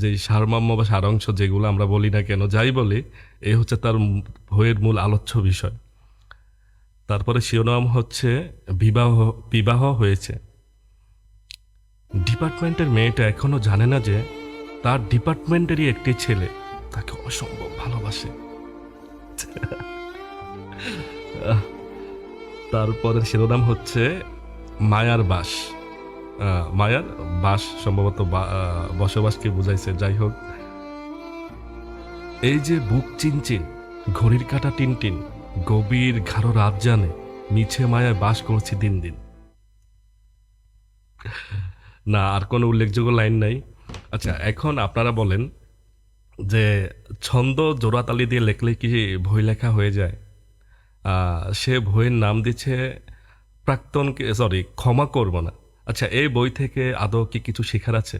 যে সারমর্ম বা সারাংশ যেগুলো আমরা বলি না কেন, যাই বলি এই হচ্ছে তার বইয়ের মূল আলোচ্য বিষয়। তারপরে শিরোনাম হচ্ছে বিবাহ বিবাহ হয়েছে। ডিপার্টমেন্টের মেয়েটা এখনও জানে না যে তার ডিপার্টমেন্টেরই একটি ছেলে। তাকে অসম্ভব ভালোবাসে। তারপরে শিরোনাম হচ্ছে মায়ার বাস। মায়ার বাস সম্ভবত বসবাসকে বুঝাইছে। যাই হোক, এই যে বুক চিনচিন, ঘড়ির কাটা টিনটিন, গভীর ঘাড়ো রাত জানে, মিছে মায়ায় বাস করছি দিন দিন। না, আর কোনো উল্লেখযোগ্য লাইন নাই। আচ্ছা এখন আপনারা বলেন যে ছন্দ জোড়াতালি দিয়ে লেখলে কি বই লেখা হয়ে যায়? সে বইয়ের নাম দিচ্ছে প্রাক্তনকে সরি ক্ষমা করব না। আচ্ছা এই বই থেকে আদৌ কি কিছু শেখার আছে?